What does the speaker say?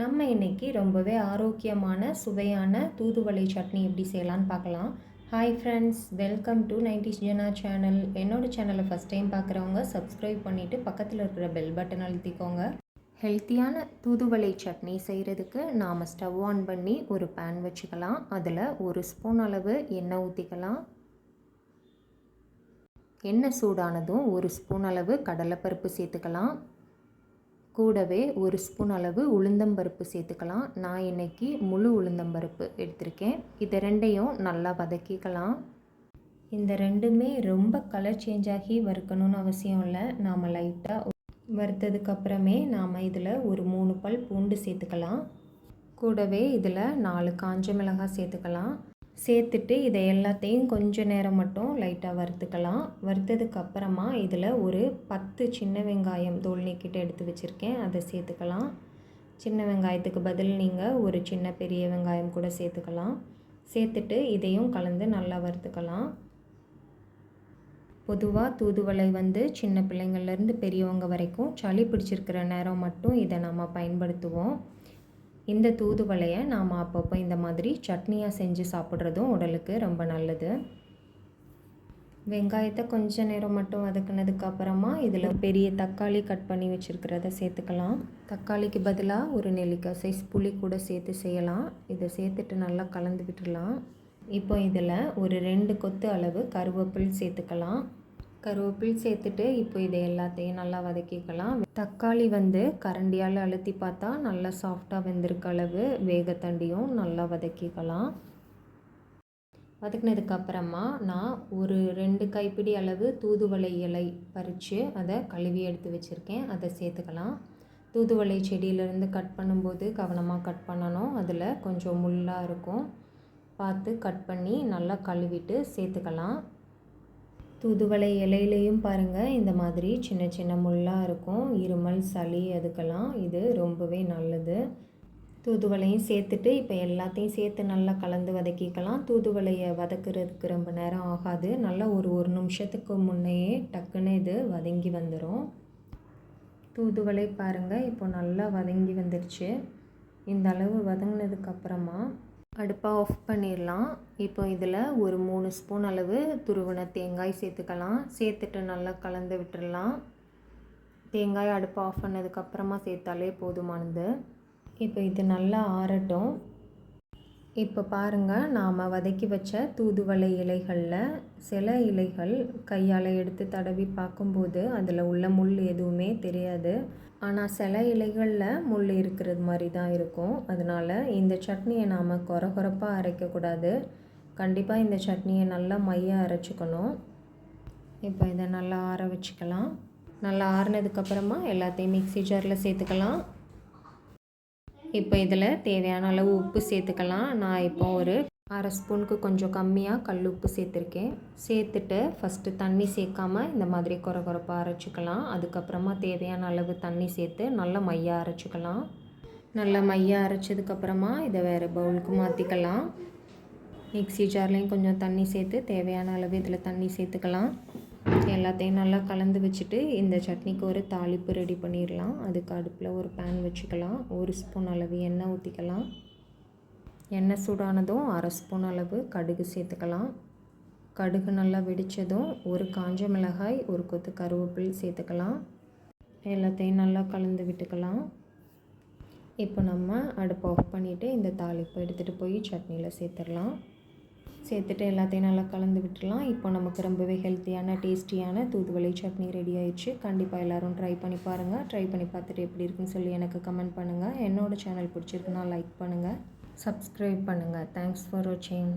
நம்ம இன்றைக்கி ரொம்பவே ஆரோக்கியமான சுவையான தூதுவளை சட்னி எப்படி செய்யலான்னு பார்க்கலாம். Hi friends welcome to nineties Jena channel என்னோட சேனலை ஃபஸ்ட் டைம் பார்க்குறவங்க சப்ஸ்கிரைப் பண்ணிவிட்டு பக்கத்தில் இருக்கிற பெல் பட்டன் அழுத்திக்கோங்க. ஹெல்த்தியான தூதுவளை சட்னி செய்கிறதுக்கு நாம் ஸ்டவ் ஆன் பண்ணி ஒரு பேன் வச்சுக்கலாம். அதில் ஒரு ஸ்பூன் அளவு எண்ணெய் ஊற்றிக்கலாம் எண்ணெய் சூடானதும் ஒரு ஸ்பூன் அளவு கடலைப்பருப்பு சேர்த்துக்கலாம். கூடவே ஒரு ஸ்பூன் அளவு உளுந்தம்பருப்பு சேர்த்துக்கலாம். நான் இன்றைக்கி முழு உளுந்தம்பருப்பு எடுத்திருக்கேன். இதை ரெண்டையும் நல்லா வதக்கிக்கலாம். இந்த ரெண்டுமே ரொம்ப கலர் சேஞ்ச் ஆகி வறுக்கணும்னு அவசியம் இல்லை. நாம் லைட்டாக வறுத்ததுக்கப்புறமே நாம் இதில் ஒரு மூணு பல் பூண்டு சேர்த்துக்கலாம். கூடவே இதில் நாலு காஞ்ச மிளகாய் சேர்த்துக்கலாம். சேர்த்துட்டு இதை எல்லாத்தையும் கொஞ்ச நேரம் மட்டும் லைட்டாக வறுத்துக்கலாம். வறுத்ததுக்கு அப்புறமா இதில் ஒரு பத்து சின்ன வெங்காயம் தோல் நீக்கிட்டு எடுத்து வச்சுருக்கேன். அதை சேர்த்துக்கலாம். சின்ன வெங்காயத்துக்கு பதில் நீங்கள் ஒரு சின்ன பெரிய வெங்காயம் கூட சேர்த்துக்கலாம். சேர்த்துட்டு இதையும் கலந்து நல்லா வறுத்துக்கலாம். பொதுவாக தூதுவளை வந்து சின்ன பிள்ளைங்கள்லேருந்து பெரியவங்க வரைக்கும் சளி பிடிச்சிருக்கிற நேரம் மட்டும் இதை நம்ம பயன்படுத்துவோம். இந்த தூதுவளையை நாம் அப்பப்போ இந்த மாதிரி சட்னியாக செஞ்சு சாப்பிட்றதும் உடலுக்கு ரொம்ப நல்லது. வெங்காயத்தை கொஞ்ச நேரம் மட்டும் வதக்குனதுக்கு அப்புறமா இதில் பெரிய தக்காளி கட் பண்ணி வச்சுருக்கிறத சேர்த்துக்கலாம். தக்காளிக்கு பதிலாக ஒரு நெல்லிக்காய் சைஸ் புளி கூட சேர்த்து செய்யலாம். இதை சேர்த்துட்டு நல்லா கலந்து விட்டுடலாம் இப்போ இதில் ஒரு ரெண்டு கொத்து அளவு கருவேப்பில் சேர்த்துக்கலாம். கருவேப்பில் சேர்த்துட்டு இப்போ இதை எல்லாத்தையும் நல்லா வதக்கிக்கலாம். தக்காளி வந்து கரண்டியால் அழுத்தி பார்த்தா நல்லா சாஃப்டாக வெந்திருக்க அளவு வேகத்தண்டியும் நல்லா வதக்கிக்கலாம். வதக்கினதுக்கப்புறமா நான் ஒரு ரெண்டு கைப்பிடி அளவு தூதுவளை இலை பறித்து அதை கழுவி எடுத்து வச்சுருக்கேன். அதை சேர்த்துக்கலாம். தூதுவளை செடியிலேருந்து கட் பண்ணும்போது கவனமாக கட் பண்ணணும். அதில் கொஞ்சம் முள்ளாக இருக்கும். பார்த்து கட் பண்ணி நல்லா கழுவிட்டு சேர்த்துக்கலாம். தூதுவளை இலையிலையும் பாருங்கள் இந்த மாதிரி சின்ன சின்ன முள்ளாக இருக்கும். இருமல் சளி அதுக்கெல்லாம் இது ரொம்பவே நல்லது. தூதுவளையும் சேர்த்துட்டு இப்போ எல்லாத்தையும் சேர்த்து நல்லா கலந்து வதக்கிக்கலாம். தூதுவளையை வதக்குறதுக்கு ரொம்ப நேரம் ஆகாது. நல்லா ஒரு ஒரு நிமிஷத்துக்கு முன்னையே டக்குன்னு இது வதங்கி வந்துடும் தூதுவளை பாருங்கள் இப்போ நல்லா வதங்கி வந்துருச்சு. இந்த அளவு வதங்கினதுக்கப்புறமா அடுப்பை ஆஃப் பண்ணிடலாம். இப்போ இதில் ஒரு மூணு ஸ்பூன் அளவு துருவின தேங்காய் சேர்த்துக்கலாம். சேர்த்துட்டு நல்லா கலந்து விட்டுடலாம். தேங்காய் அடுப்பை ஆஃப் பண்ணதுக்கப்புறமா சேர்த்தாலே போதுமானது. இப்போ இது நல்லா ஆறட்டும். இப்போ பாருங்கள் நாம் வதக்கி வச்ச தூதுவளை இலைகளில் சில இலைகள் கையால் எடுத்து தடவி பார்க்கும்போது அதில் உள்ள முள் எதுவுமே தெரியாது. ஆனால் சில இலைகளில் முள் இருக்கிறது மாதிரி தான் இருக்கும். அதனால் இந்த சட்னியை நாம் குறை குறைப்பாக அரைக்கக்கூடாது கண்டிப்பாக இந்த சட்னியை நல்லா மையாக அரைச்சிக்கணும். இப்போ இதை நல்லா ஆற வச்சுக்கலாம். நல்லா ஆறினதுக்கப்புறமா எல்லாத்தையும் மிக்சி ஜாரில் சேர்த்துக்கலாம். இப்போ இதில் தேவையான அளவு உப்பு சேர்த்துக்கலாம். நான் இப்போ ஒரு அரை ஸ்பூனுக்கு கொஞ்சம் கம்மியாக கல் உப்பு சேர்த்துருக்கேன். சேர்த்துட்டு ஃபஸ்ட்டு தண்ணி சேர்க்காம இந்த மாதிரி குறை குறைப்பாக அரைச்சிக்கலாம். அதுக்கப்புறமா தேவையான அளவு தண்ணி சேர்த்து நல்லா மையாக அரைச்சிக்கலாம். நல்லா மையாக அரைச்சதுக்கப்புறமா இதை வேறு பவுலுக்கு மாற்றிக்கலாம் மிக்சி ஜார்லேயும் கொஞ்சம் தண்ணி சேர்த்து தேவையான அளவு இதில் தண்ணி சேர்த்துக்கலாம். எல்லாத்தையும் நல்லா கலந்து வச்சுட்டு இந்த சட்னிக்கு ஒரு தாளிப்பு ரெடி பண்ணிடலாம். அதுக்கு அடுப்பில் ஒரு பேன் வச்சுக்கலாம். ஒரு ஸ்பூன் அளவு எண்ணெய் ஊற்றிக்கலாம் எண்ணெய் சூடானதும் அரை ஸ்பூன் அளவு கடுகு சேர்த்துக்கலாம். கடுகு நல்லா வெடித்ததும் ஒரு காஞ்ச மிளகாய் ஒரு கொத்து கருவேப்பில் சேர்த்துக்கலாம். எல்லாத்தையும் நல்லா கலந்து விட்டுக்கலாம். இப்போ நம்ம அடுப்பு ஆஃப் பண்ணிவிட்டு இந்த தாளிப்பை எடுத்துகிட்டு போய் சட்னியில் சேர்த்துடலாம். சேர்த்துட்டு எல்லாத்தையும் நல்லா கலந்து விட்டுடலாம். இப்போ நமக்கு ரொம்பவே ஹெல்த்தியான டேஸ்டியான தூதுவளை சட்னி ரெடி ஆயிடுச்சு. கண்டிப்பாக எல்லோரும் ட்ரை பண்ணி பாருங்கள் ட்ரை பண்ணி பார்த்துட்டு எப்படி இருக்குன்னு சொல்லி எனக்கு கமெண்ட் பண்ணுங்கள் என்னோடய சேனல் பிடிச்சிருக்குன்னா லைக் பண்ணுங்கள் சப்ஸ்கிரைப் பண்ணுங்கள் தேங்க்ஸ் ஃபார் வாட்சிங்